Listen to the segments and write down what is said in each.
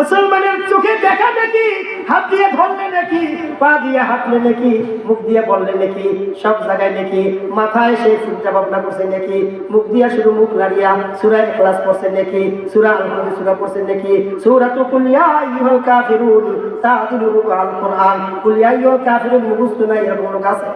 মুসলমানের চোখে দেখা দেখি, হাত দিয়ে ধরলে নাকি, পা দিয়ে হাঁটলে নাকি, মুখ দিয়ে বললে নাকি, সব জায়গায় নাকি, মাথায় সে চিন্তা ভাবনা করছে নাকি, মুখ দিয়া শুধু মুখ নাড়িয়া সুরা ক্লাস পড়ছে নাকি, সুরা আল সুরা পড়ছে নাকি সুরা তো কুলিয়া ইহল কাফিরুন তাদিলুল আল কোরআন কুলিয়া ইহল কাফিরুন মুখস্থ নাই এরকম লোক আছে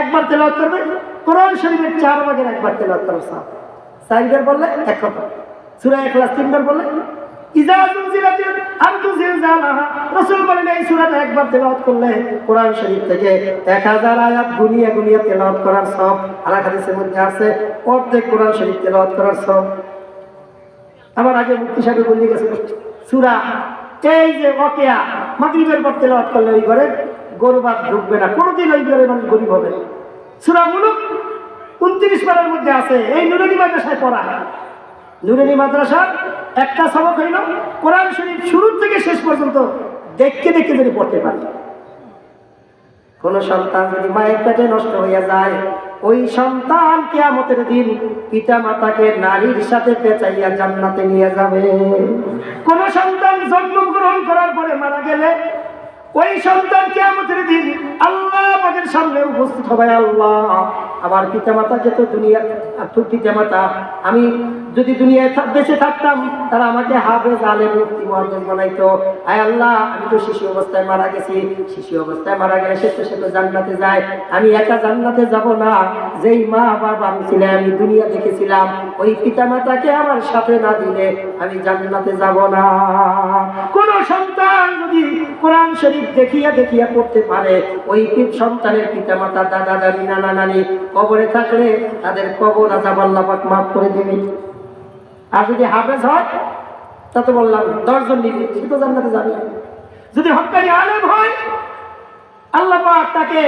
একবার তেলাওয়াত করবে? কোরআন শরীফের চার ভাগের একবার তেলাওয়াত করবে সাহেব চারবার বললে এক কথা। সুরা ক্লাস তিনবার বললে ইজা জুলজিলাতিল আরদু জিলজালাহা রাসূল বলেন, এই সূরাটা একবার তেলাওয়াত করলে কোরআন শরীফ থেকে 1000 আয়াত গুনিয়ে গুনিয়ে তেলাওয়াত করার সব আলা হাদিসের মধ্যে আছে। অর্ধেক কোরআন শরীফ তেলাওয়াত করার সব। আমার আগে এই যে করলে ঢুকবে না। কোনোদিন ওই ঘরে মানুষ গরিব হবে। সূরা মুলুক উনত্রিশ পারের মধ্যে আছে, এই নুরানি মাদ্রাসায় পড়া। নুরানি মাদ্রাসার একটা সবক হইল কোরআন শরীফ শুরু থেকে শেষ পর্যন্ত দেখতে দেখতে যদি পড়তে পারে। কোন সন্তান যদি মায়ের পেটে নষ্ট হইয়া যায়, ওই সন্তান কেয়ামতের দিন পিতা মাতাকে নারীর সাথে পেঁচাইয়া জান্নাতে নিয়ে যাবে। কোন সন্তান জন্মগ্রহণ করার পরে মারা গেলে, ওই সন্তান কেয়ামতের দিন আল্লাহ আমাদের সামনে উপস্থিত হবে, আল্লাহ। আমার পিতা মাতাকে তো দুনিয়া পিতা মাতা আমি যদি দুনিয়ায় বেঁচে থাকতাম, তারা আমাকে হাফেজ আলে মুক্তি মহাজন বানাইতো। আয় আল্লাহ, আমি তো শিশু অবস্থায় মারা গেছি। শিশু অবস্থায় মারা গেলে সে তো সে তো জান্নাতে যায়। আমি একা জান্নাতে যাব না। যেই মা বাবা আমি ছিলাম, আমি দুনিয়া দেখেছিলাম। ওই পিতা মাতাকে আমার সাথে না দিলে আমি জান্নাতে যাব না। কোন সন্তান যদি কোরআন শরীফ দেখিয়া দেখিয়া পড়তে পারে, ওই সন্তানের পিতা মাতা দাদা, দাদি, নানা, নানি কবরে থাকলে তাদের কবর আজাব আল্লাহ মাফ করে দেবে। আর যদি হাফেজ হয় তা তো বললাম দশজন নিবে সে তো জান্নাতে যাবে যদি হকানি আলেম হয় আল্লাহ পাক তাকে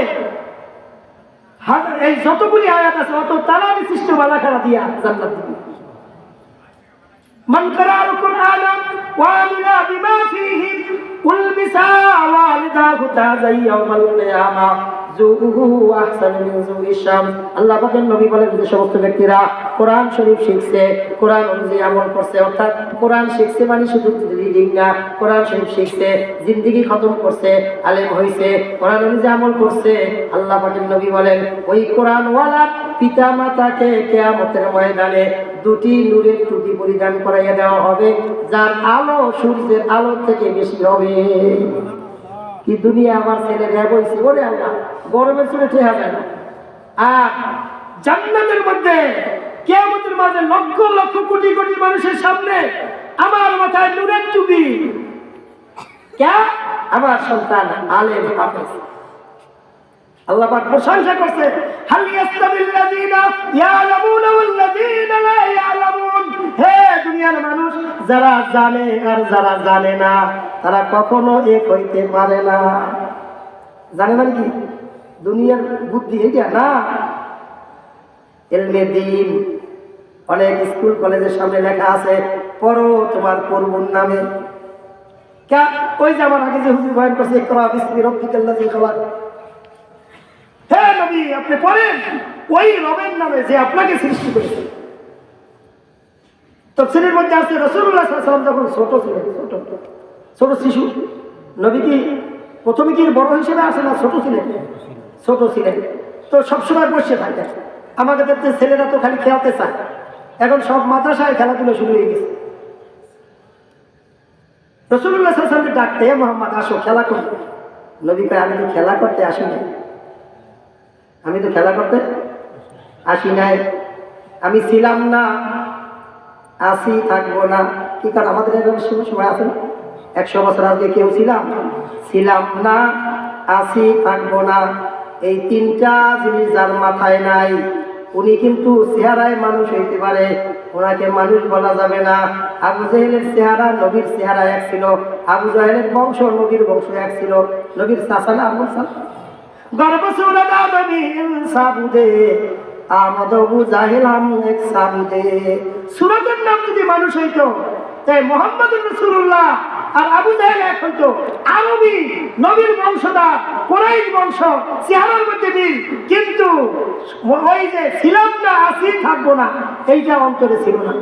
হাজার- এই যতগুলি আয়াত আছে অত তারা বিশিষ্ট বালাখারা দিয়া জান্নাত দিবে من قرأ القرآن وعمل بما فيه ألبس والداه تاجا يوم القيامة আল্লাহ নবী বলেন যে সমস্ত ব্যক্তিরা কোরআন শরীফ শিখছে, কোরআন অনুযায়ী আমল করছে, অর্থাৎ কোরআন শিখছে মানে শুধু রিডিং না, কোরআন শরীফ শিখছে, জিন্দিগি খতম করছে, আলেম হইছে, কোরআন অনুযায়ী আমল করছে। আল্লাহ নবী বলেন, ওই কোরআন ওয়ালা পিতা মাতাকে কেয়ামতের ময়দানে দুটি নূরের টুপি পরিধান করাইয়া দেওয়া হবে, যার আলো সূর্যের আলো থেকে বেশি হবে। কি দুনিয়া আমার ছেলে র্যাব হয়েছে ওরে আল্লাহ, গরমের চলে ঠেহা যায় না? আর জান্নাতের মধ্যে, কেয়ামতের মাঝে লক্ষ লক্ষ কোটি কোটি মানুষের সামনে আমার মাথায় নূরের টুপি। আমার সন্তান আলেম হাফেজ। আল্লাহ পাক প্রশংসা করছে, হাল ইয়াস্তাবিল্লাযীনা ইয়ালামুনা ওয়াল্লাযীনা লা ইয়ালামুন। হে দুনিয়ার মানুষ, যারা জানে আর যারা জানে না, তারা কখনো এক হইতে পারে না। জানে মানে কি? দুনিয়ার বুদ্ধি এইটা না? এলমে দিন, অনেক স্কুল, কলেজের সামনে লেখা আছে, পড়ো তোমার পড়বুর নামে। ওই যে আমার আগে যে হুজুর বয়ান করছে, ইকরা বিসমি রব্বিকাল্লাযী খালাক। হে নবী, আপনি পড়েন, ওই রবের নামে যে আপনাকে সৃষ্টি করেছে। তফসিলের মধ্যে আছে রসুল্লাহ সাল্লাম যখন ছোট ছিলেন, ছোট ছোট শিশু নবী কি প্রথমে কি বড় হিসেবে আসে না ছোট ছিলেন? ছোট ছিলেন। তো সবসময় বসে থাকে। আমাদের দেখতে ছেলেরা তো খালি খেলতে চায়। এখন সব মাদ্রাসায় খেলাধুলো শুরু হয়ে গেছে। রসুল্লাহ সাল্লামকে ডাকতে "হে মোহাম্মদ, আসো, খেলা করতে নবী কয়, আমি তো খেলা করতে আসি নাই। আমি তো খেলা করতে আসি নাই। আমি ছিলাম না। আসি থাকব না। কি কারণ আমাদের এরকম সময়- আছে না? একশো বছর আগে কেউ ছিলাম? ছিলাম না আসি থাকব না। এই তিনটা জিনিস যার মাথায় নাই। উনি কিন্তু চেহারায় মানুষ হইতে পারে। ওনাকে মানুষ বলা যাবে না। আবু জাহেলের চেহারা নবীর চেহারা এক ছিল। আবু জাহেলের বংশ নবীর বংশ এক ছিল। নবীর চাষানা আবু সাল গর্বসুরত আদমি সাবুদে। সুরতের নাম যদি মানুষ হইতো মোহাম্মদ আর আবু বংশ, চেহারার মধ্যে কিন্তু ওই যে ছিলাম না আসি থাকব না, এইটা অন্তরে ছিল না।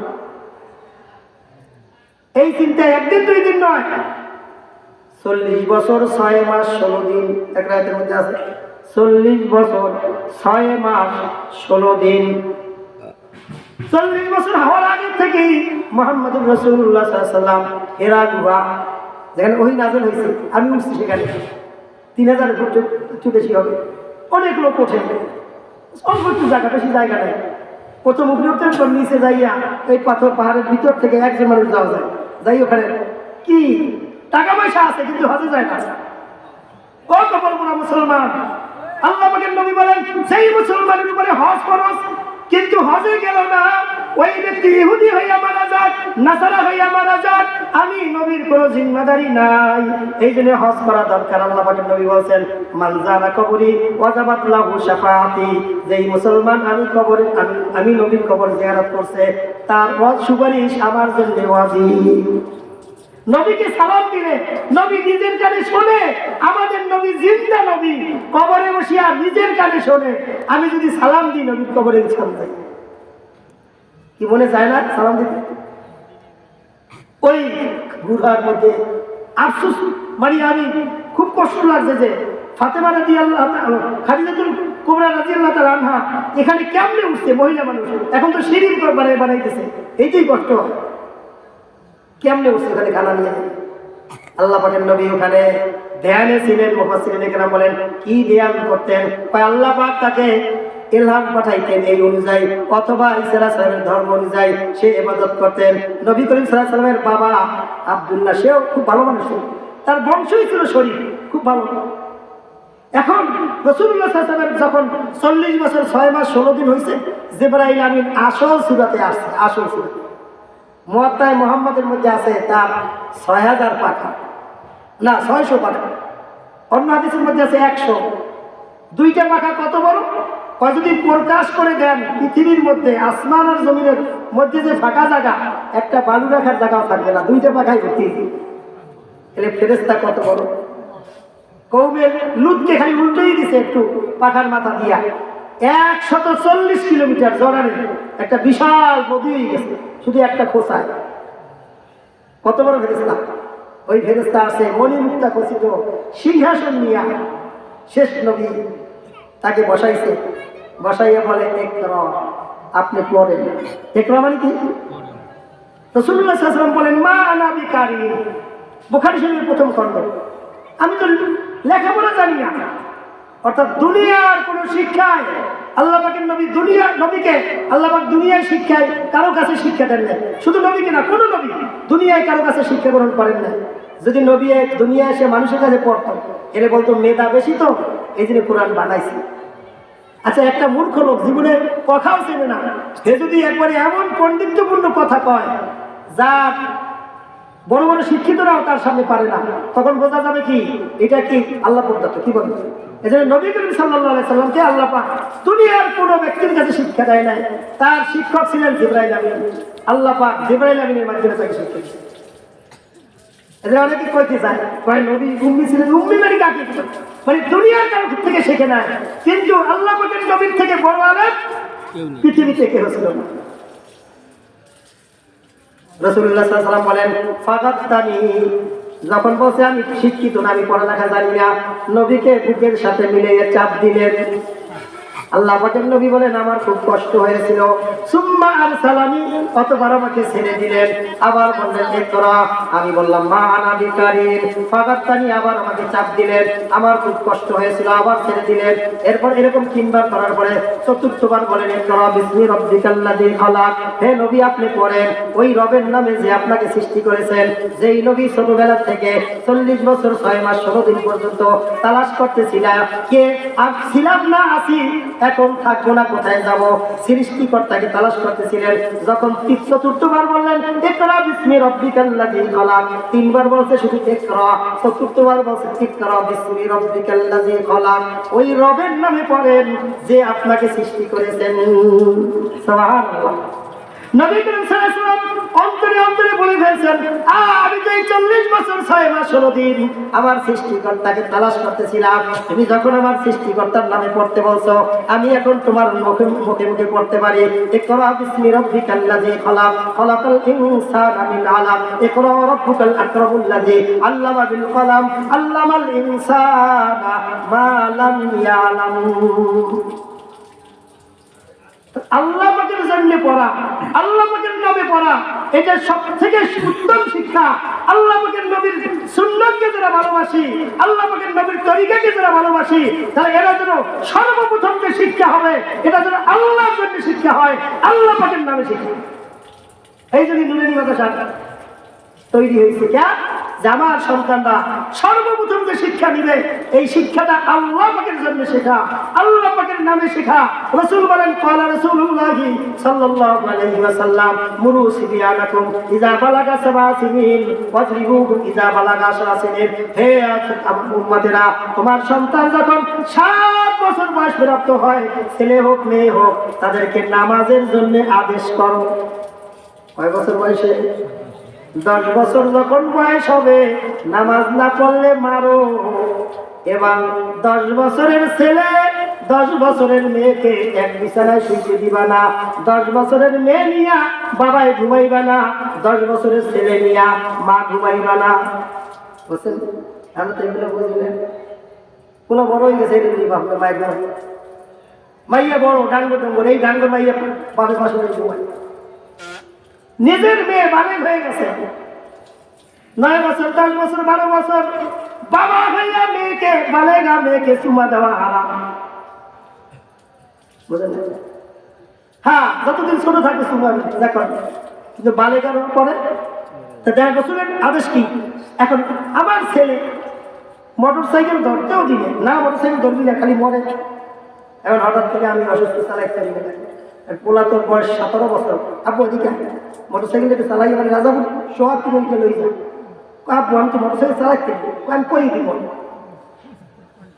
এই চিন্তা একদিন, দুই দিন নয়, চল্লিশ বছর, ছয় মাস, ষোলো দিন, এক রাতের মধ্যে আছে চল্লিশ বছর, ছয় মাস, ষোলো দিন। চল্লিশ বছর হওয়ার আগে থেকেই মোহাম্মদ রসুল্লাহ সাল্লাম হেরা গুহা, যেখানে ওই নাজল হয়েছে। আমি উঠছি সেখানে। তিন হাজার ফুট একটু বেশি হবে। অনেক লোক ওঠে। অল্প একটু জায়গা, বেশি জায়গা নেই। প্রথম উপরে উঠতে তোর নিচে যাইয়া এই পাথর পাহাড়ের ভিতর থেকে একজন মানুষ যাওয়া যায়। যাই ওখানে কি? টাকা পয়সা আছে, কিন্তু হজে যায় না। ও কপাল মুসলমান। আল্লাহ পাকের নবী বলেন, সেই মুসলমানের উপরে হজ ফরজ। কিন্তু হজে গেল না। ওই ব্যক্তি ইহুদি হইয়া মারা যাক, নাসারা হইয়া মারা যাক, আমি নবীর কোনো জিম্মাদারি নাই। এই জন্য হজ করা দরকার, আল্লাহ পাকের নবী বলছেন মানজানা কবরি, ওয়াজাবাত লাহু শাফাআতি। যেই মুসলমান আমি কবরে, আমি নবীর কবর জিয়ারত করছে, তার হজ সুপারিশ আমার জন্য ওয়াজিব। নবীকে সালাম দিলে, নবী নিজের কানে শোনে নবী, জিন্দা নবী, কবরে বসিয়া নিজের কানে শোনে। আমি যদি সালাম দিই নবীর কবরে ইনসান যাই কি মনে যায় না সালাম দিতে? ওই গুহার মধ্যে আফসোস মানে আমি খুব কষ্ট লাগছে যে ফাতেমা রাজি আল্লাহ খাদিজাতুল কুবরা রাজি আল্লাহ তার আনহা এখানে কেমনে উঠছে মহিলা মানুষ? এখন তো সিঁড়ির বানাই বানাইতেছে। এইটাই কষ্ট। কেমনে উঠছে ওখানে খানা নিয়ে? আল্লাহ পাকের নবী ওখানে ধ্যানে ছিলেন এখানে বলেন, কি ধ্যান করতেন? আল্লাহ পাক তাকে ইলহাম পাঠাইতেন এই অনুযায়ী, অথবা ইসরা সাহেবের ধর্ম অনুযায়ী সে এবাদত করতেন। নবী করিম আলাইহি সাল্লামের বাবা আব্দুল্লাহ, সেও খুব ভালো মানুষ। তার বংশই ছিল শরীর খুব ভালো। এখন রসুল্লাহ সাল্লামের যখন চল্লিশ বছর, ছয় মাস, ষোলো দিন হয়েছে জেবরাইল আমিন আসল সুরাতে আসছে, আসল সুরাতে। মহাত্মায় মোহাম্মদের মধ্যে আছে তার ছয় হাজার পাখা। না, ছয়শো পাখা। অন্য হাদিসের মধ্যে আছে একশো। দুইটা পাখা কত বড়? কয়, যদি প্রকাশ করে দেন পৃথিবীর মধ্যে, আসমান আর জমিনের মধ্যে যে ফাঁকা জায়গা, একটা বালু রাখার জায়গাও থাকবে না। দুইটা পাখাই ভর্তি এলে ফেরেস্তা কত বড়? কৌমের লুটকে খালি উল্টোই দিছে একটু পাখার মাথা দিয়া। একশত চল্লিশ কিলোমিটার জড়ানে একটা বিশাল নদী হয়ে গেছে, শুধু একটা খোসায়। কত বড় ফেরেস্তা ওই ফেরেস্তা আছে মণিমুক্তা খচিত সিংহাসন নিয়া শেষ নবী তাকে বসাইছে। বসাইয়া বলে একর আপনি পড়েন। একর মানে কি? রসুল্লাহ বলেন, মা আনাবি কারি বোখারি শরীফের প্রথম খণ্ড। আমি তো লেখাপড়া জানি না। অর্থাৎ দুনিয়ার কোন শিক্ষায় আল্লাহ নবী দুনিয়া নবীকে আল্লাহ পাক দুনিয়ার শিক্ষায় কারও কাছে শিক্ষা দেন না শুধু নবীকে না, কোনো নবী দুনিয়ায় কারও কাছে শিক্ষা গ্রহণ করেন না যদি নবী দুনিয়া এসে মানুষের কাছে পড়তো এলে বলতো, মেধা বেশি তো, এই জন্য কোরআন বানাইছি। আচ্ছা একটা মূর্খ লোক জীবনে কথাও চেনে না। সে যদি একবারে এমন পণ্ডিত্যপূর্ণ কথা কয় যা বড় বড় শিক্ষিতরাও তার সামনে পারে না। তখন বোঝা যাবে কি? এটা কি আল্লাহ প্রদত্ত কি বলবে এই জন্য নবী করিম সাল্লাহ সাল্লামকে আল্লাহ পাক দুনিয়ার কোনো ব্যক্তির কাছে শিক্ষা দেয় নাই। তার শিক্ষক ছিলেন জিব্রাইল আমিন। আল্লাহ পাক জিব্রাইল আমিনের মাধ্যমে তাকে শিক্ষা এদের অনেকে কইতে চায় কয় নবী উম্মি ছিলেন উম্মি মানে কাকে? মানে দুনিয়ার কারও থেকে শেখে না কিন্তু আল্লাহ পাকের নবীর থেকে বড় আলেম পৃথিবীতে কেউ ছিল না। রসুল্লাহ সাল্লাম বলেন, ফাগাত্তানি। যখন বলছে, আমি শিক্ষিত না, আমি পড়ালেখা জানি না। নবীকে বুকের সাথে মিলে চাপ দিলেন। আল্লাহ পাকের নবী বলেন, আমার খুব কষ্ট হয়েছিল। সুম্মা আর সালামি অতবার আমাকে ছেড়ে দিলেন। আবার বললেন একরা আমি বললাম, মা আনা ফাগাত্তানি আবার আমাকে চাপ দিলেন। আমার খুব কষ্ট হয়েছিল, আবার ছেড়ে দিলেন। এরপর এরকম তিনবার করার পরে চতুর্থবার বলেন একরা বিসমি রব্বিকাল্লাযী খালাক। হে নবী, আপনি পড়েন, ওই রবের নামে যে আপনাকে সৃষ্টি করেছেন, যেই নবী ছোটবেলা থেকে চল্লিশ বছর ছয় মাস ষোলো দিন পর্যন্ত তালাশ করতেছিলাম। কে? আর ছিলাম না, আছি। এখন থাকব না, কোথায় যাব? সৃষ্টিকর্তাকে তালাশ করতেছিলেন। যখন তীর্থ চতুর্থবার বললেন একরা বিস্মি রব্বিকাল্লাযী খলাক। তিনবার বলছে শুধু একরা চতুর্থবার বলছে একরা বিস্মি রব্বিকাল্লাযী খলাক। ওই রবের নামে পড়েন যে আপনাকে সৃষ্টি করেছেন। নবী করিম সাল্লাল্লাহু অন্তরে অন্তরে বলে আমি তো এই চল্লিশ বছর, ছয় মাস দিন আমার সৃষ্টিকর্তাকে তালাশ করতেছিলাম। তুমি যখন আমার সৃষ্টিকর্তার নামে পড়তে বলছো, আমি এখন তোমার মুখে মুখে মুখে পড়তে পারি। ইকরা বিসমি রাব্বিকাল্লাযী খালাক, খালাকাল ইনসানা মিন আলাক ইকরা রাব্বুকাল আকরামুল্লাযী আল্লামা বিল মা লাম ইয়ালাম আল্লাহ পাকের জন্য পড়া, আল্লাহ পাকের নামে পড়া, এটা সব থেকে উত্তম শিক্ষা। আল্লাহ পাকের নবীর সুন্নতকে যারা ভালোবাসি, আল্লাহ পাকের নবীর তরিকাকে যারা ভালোবাসি, তারা এরা যেন সর্বপ্রথম যে শিক্ষা হবে, এটা যেন আল্লাহর জন্য শিক্ষা হয়, আল্লাহ পাকের নামে শিক্ষা। এই জন্য নুরানি মাদ্রাসা তৈরি হয়েছে। কে যে আমার সন্তানরা সর্বপ্রথম যে শিক্ষা নিবে, এই শিক্ষাটা আল্লাহ পাকের জন্য শেখা, আল্লাহ পাকের নামে শেখা। রসুল বলেন কলা রসুল্লাহ সাল্লাল্লাহু আলাইহি ওয়াসাল্লাম, মুরু সিবিয়ানাকুম ইজা বালাগা সাবা সিনিন ওয়াজরিবুহুম ইজা বালাগা সিনিন। হে আমার উম্মতেরা, তোমার সন্তান যখন সাত বছর বয়স প্রাপ্ত হয়, ছেলে হোক, মেয়ে হোক, তাদেরকে নামাজের জন্য আদেশ করো। কয় বছর বয়সে? দশ বছর যখন বয়স হবে, নামাজ না পড়লে মারো। এবং দশ বছরের ছেলে, দশ বছরের মেয়েকে এক বিছানায় শুইতে দিবা না। দশ বছরের মেয়ে নিয়া বাবাই ঘুমাইবা না। দশ বছরের ছেলে নিয়া মা ঘুমাইবা না। বড় মাইয়া বড় ডাঙ্গ ডঙ্গর এই ডাঙ্গ মাইয়া বাবার পাশে ঘুমাই নিজের মেয়ে বালে হয়ে গেছে। নয় বছর, দশ বছর, বারো বছর, বাবা হইয়া মেয়েকে, বালেগা মেয়েকে চুমা দেওয়া হারাম। হ্যাঁ যতদিন ছোট থাকবে চুমা দেখো। কিন্তু বালেগার পরে, তা দেড় বছরের আদেশ কি? এখন আমার ছেলে মোটর সাইকেল ধরতেও দিবে। না, মোটর সাইকেল ধরবি না, খালি মরে। এখন হঠাৎ করে আমি অসুস্থ চালাইতে আর পোলা তোর বয়স সতেরো বছর। আব্বু ওদিকে মোটর সাইকেল একটু চালাই মানে রাজাপুর সব তুমি লই যা। আব্বু, আমি তো মোটর সাইকেল চালাইতে আমি কই দিব?